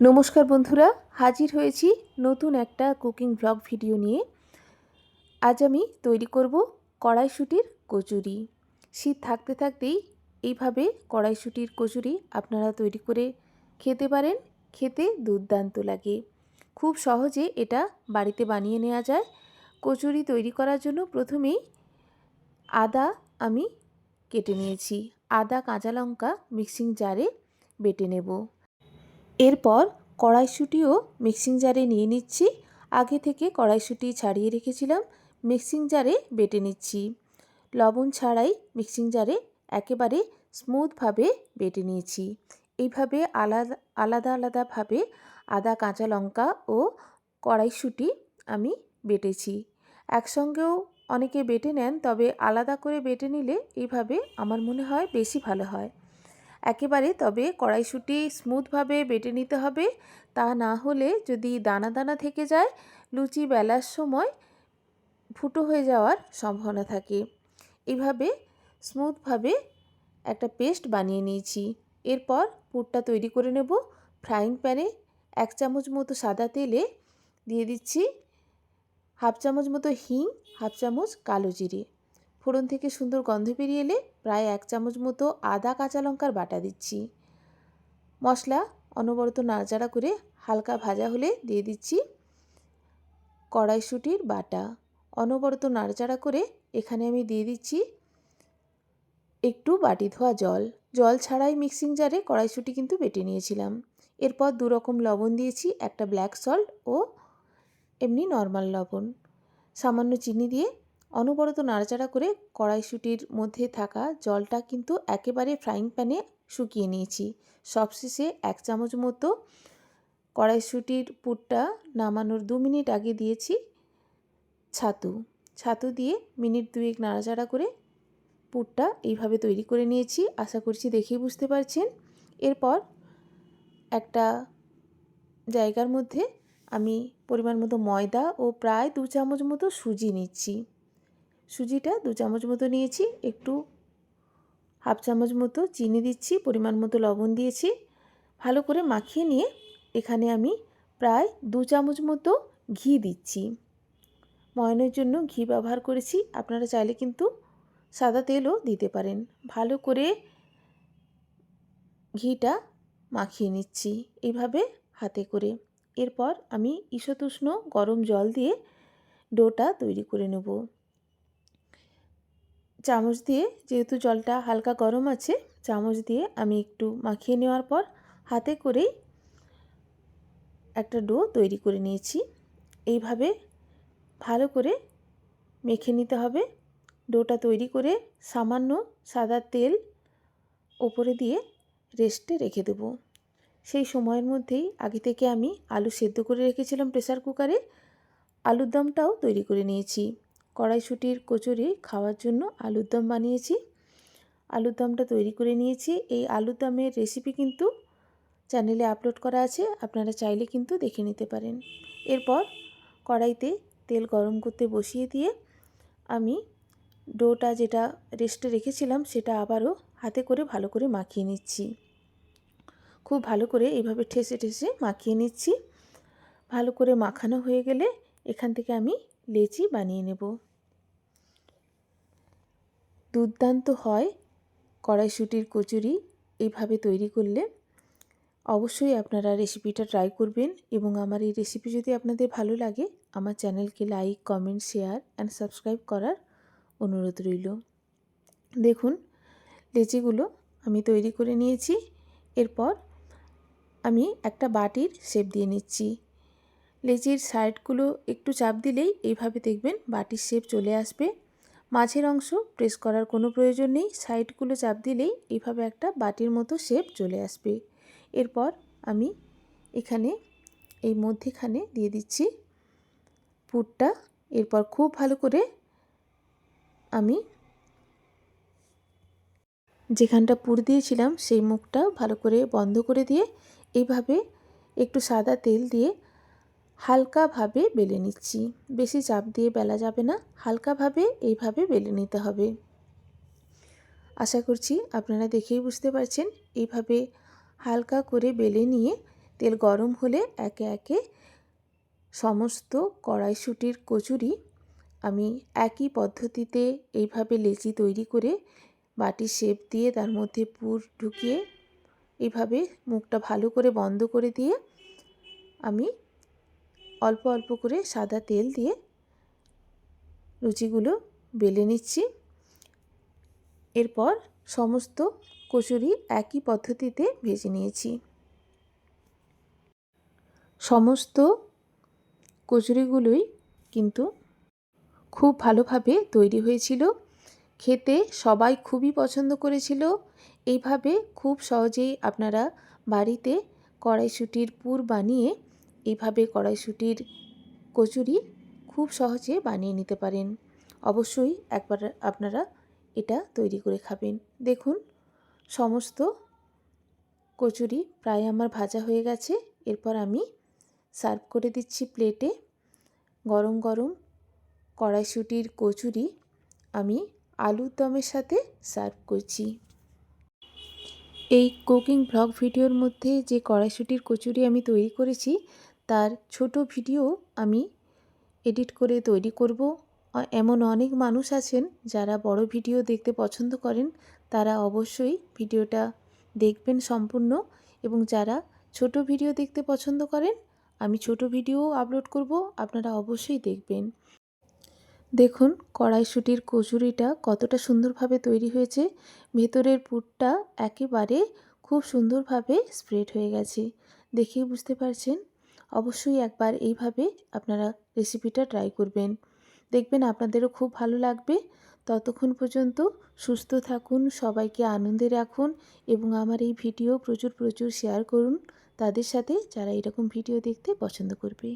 নমস্কার বন্ধুরা, হাজির হয়েছি নতুন একটা কুকিং ব্লগ ভিডিও নিয়ে। আজ আমি তৈরি করব কড়াইশুটির কচুরি। শীত থাকতে থাকতেই এইভাবে কড়াইশুটির কচুরি আপনারা তৈরি করে খেতে পারেন, খেতে দুর্দান্ত লাগে। খুব সহজে এটা বাড়িতে বানিয়ে নেওয়া যায়। কচুরি তৈরি করার জন্য প্রথমেই আদা আমি কেটে নিয়েছি। আদা, কাঁচা লঙ্কা মিক্সিং জারে বেটে নেব। এরপর কড়াইশুঁটিও মিক্সিং জারে নিয়ে নিচ্ছি। আগে থেকে কড়াইশুঁটি ছাড়িয়ে রেখেছিলাম, মিক্সিং জারে বেটে নিচ্ছি। লবণ ছাড়াই মিক্সিং জারে একেবারে স্মুথভাবে বেটে নিয়েছি। এইভাবে আলাদা আলাদা, আলাদাভাবে আদা, কাঁচা লঙ্কা ও কড়াইশুঁটি আমি বেটেছি। একসঙ্গেও অনেকে বেটে নেন, তবে আলাদা করে বেটে নিলে এইভাবে আমার মনে হয় বেশি ভালো হয়। একেবারে, তবে কড়াইশুঁটি স্মুথভাবে বেটে নিতে হবে। তা না হলে যদি দানা দানা থেকে যায়, লুচি বেলার সময় ফুটো হয়ে যাওয়ার সম্ভাবনা থাকে। এভাবে স্মুথভাবে একটা পেস্ট বানিয়ে নিয়েছি। এরপর পুরটা তৈরি করে নেব। ফ্রাইং প্যানে এক চামচ মতো সাদা তেলে দিয়ে দিচ্ছি হাফ চামচ মতো হিং, হাফ চামচ কালো জিরে। ফোড়ন থেকে সুন্দর গন্ধ বেরিয়ে এলে প্রায় এক চামচ মতো আদা কাঁচা লঙ্কার বাটা দিচ্ছি। মশলা অনবরত নাড়াচাড়া করে হালকা ভাজা হলে দিয়ে দিচ্ছি কড়াইশুটির বাটা। অনবরত নাড়াচাড়া করে এখানে আমি দিয়ে দিচ্ছি একটু বাটি ধোয়া জল। জল ছাড়াই মিক্সিং জারে কড়াইশুটি কিন্তু বেটে নিয়েছিলাম। এরপর দু রকম লবণ দিয়েছি, একটা ব্ল্যাক সল্ট ও এমনি নর্মাল লবণ। সামান্য চিনি দিয়ে অনবরত নাড়াচাড়া করে কড়াইশুটির মধ্যে থাকা জলটা কিন্তু একেবারে ফ্রাইং প্যানে শুকিয়ে নিয়েছি। সবশেষে এক চামচ মতো কড়াইশুটির পুরটা নামানোর দু মিনিট আগে দিয়েছি ছাতু। ছাতু দিয়ে মিনিট দুয়েক নাড়াচাড়া করে পুরটা এইভাবে তৈরি করে নিয়েছি, আশা করছি দেখেই বুঝতে পারছেন। এরপর একটা জায়গার মধ্যে আমি পরিমাণ মতো ময়দা ও প্রায় দু চামচ মতো সুজি নিচ্ছি। সুজিটা দু চামচ মতো নিয়েছি, একটু হাফ চামচ মতো চিনি দিচ্ছি, পরিমাণ মতো লবণ দিয়েছি। ভালো করে মাখিয়ে নিয়ে এখানে আমি প্রায় দু চামচ মতো ঘি দিচ্ছি। ময়নের জন্য ঘি ব্যবহার করেছি, আপনারা চাইলে কিন্তু সাদা তেলও দিতে পারেন। ভালো করে ঘিটা মাখিয়ে নিচ্ছি এইভাবে হাতে করে। এরপর আমি ঈশতুষ্ণ গরম জল দিয়ে ডোটা তৈরি করে নেব। চামচ দিয়ে যেহেতু জলটা হালকা গরম আছে, চামচ দিয়ে আমি একটু মাখিয়ে নেওয়ার পর হাতে করেই একটা ডো তৈরি করে নিয়েছি। এইভাবে ভালো করে মেখে নিতে হবে। ডোটা তৈরি করে সামান্য সাদা তেল ওপরে দিয়ে রেস্টে রেখে দেব। সেই সময়ের মধ্যেই আগে থেকে আমি আলু সেদ্ধ করে রেখেছিলাম প্রেসার কুকারে। আলুর দমটাও তৈরি করে নিয়েছি। কড়াইশুটির কচুরি খাওয়ার জন্য আলুর দম বানিয়েছি। আলুর দমটা তৈরি করে নিয়েছি। এই আলুর দমের রেসিপি কিন্তু চ্যানেলে আপলোড করা আছে। আপনারা চাইলে কিন্তু দেখে নিতে পারেন। এরপর কড়াইতে তেল গরম করতে বসিয়ে দিয়ে আমি ডোটা যেটা রেস্টে রেখেছিলাম সেটা আবারও হাতে করে ভালো করে মাখিয়ে নিচ্ছি। খুব ভালো করে এইভাবে ঠেসে ঠেসে মাখিয়ে নিচ্ছি। ভালো করে মাখানো হয়ে গেলে এখান থেকে আমি লেচি বানিয়ে নেব। দুর্দান্ত হয় কড়াইশুটির কচুরি এইভাবে তৈরি করলে। অবশ্যই আপনারা রেসিপিটা ট্রাই করবেন এবং আমার এই রেসিপি যদি আপনাদের ভালো লাগে, আমার চ্যানেলকে like, comment, share and subscribe করার অনুরোধ রইল। দেখুন, লেচিগুলো আমি তৈরি করে নিয়েছি। এরপর আমি একটা বাটির শেপ দিয়ে নিচ্ছি। লেচির সাইডগুলো একটু চাপ দিলেই এইভাবে দেখবেন বাটির শেপ চলে আসবে। মাঝের অংশ প্রেস করার কোনো প্রয়োজন নেই। সাইডগুলো চাপ দিলেই এইভাবে একটা বাটির মতো শেপ চলে আসবে। এরপর আমি এখানে এই মধ্যেখানে দিয়ে দিচ্ছি পুরটা। এরপর খুব ভালো করে আমি যেখানটা পুর দিয়েছিলাম সেই মুখটা ভালো করে বন্ধ করে দিয়ে এইভাবে একটু সাদা তেল দিয়ে হালকাভাবে বেলে নিচ্ছি। বেশি চাপ দিয়ে বেলা যাবে না, হালকাভাবে এইভাবে বেলে নিতে হবে। আশা করছি আপনারা দেখেই বুঝতে পারছেন, এইভাবে হালকা করে বেলে নিয়ে তেল গরম হলে একে একে সমস্ত কড়াইশুটির কচুরি আমি একই পদ্ধতিতে এইভাবে লেচি তৈরি করে বাটির শেপ দিয়ে তার মধ্যে পুর ঢুকিয়ে এইভাবে মুখটা ভালো করে বন্ধ করে দিয়ে আমি অল্প অল্প করে সাদা তেল দিয়ে লুচিগুলো বেলে নিচ্ছি। এরপর সমস্ত কচুরি একই পদ্ধতিতে ভেজে নিয়েছি। সমস্ত কচুরিগুলোই কিন্তু খুব ভালোভাবে তৈরি হয়েছিল। খেতে সবাই খুবই পছন্দ করেছিল। এইভাবে খুব সহজেই আপনারা বাড়িতে কড়াইশুটির পুর বানিয়ে এইভাবে কড়াইশুটির কচুরি খুব সহজে বানিয়ে নিতে পারেন। অবশ্যই একবার আপনারা এটা তৈরি করে খাবেন। দেখুন, সমস্ত কচুরি প্রায় আমার ভাজা হয়ে গেছে। এরপর আমি সার্ভ করে দিচ্ছি প্লেটে। গরম গরম কড়াইশুটির কচুরি আমি আলুর দমের সাথে সার্ভ করছি। এই কুকিং ব্লগ ভিডিওর মধ্যে যে কড়াইশুটির কচুরি আমি তৈরি করেছি তার ছোট ভিডিও আমি এডিট করে তৈরি করব। এমন অনেক মানুষ আছেন যারা বড় ভিডিও দেখতে পছন্দ করেন। তারা অবশ্যই ভিডিওটা দেখবেন সম্পূর্ণ এবং যারা ছোট ভিডিও দেখতে পছন্দ করেন, আমি ছোট ভিডিও আপলোড করব, আপনারা অবশ্যই দেখবেন। দেখুন, কড়াইশুটির কচুরিটা কতটা সুন্দরভাবে তৈরি হয়েছে। ভেতরের পুরটা একেবারে খুব সুন্দরভাবে স্প্রেড হয়ে গেছে। দেখেই বুঝতে পারছেন অবশ্যই একবার এইভাবে আপনারা রেসিপিটা ট্রাই করবেন। দেখবেন আপনাদেরও খুব ভালো লাগবে। ততক্ষণ পর্যন্ত সুস্থ থাকুন, সবাইকে আনন্দে রাখুন এবং আমার এই ভিডিও প্রচুর প্রচুর শেয়ার করুন। তাদের সাথে যারা এরকম ভিডিও দেখতে পছন্দ করবে।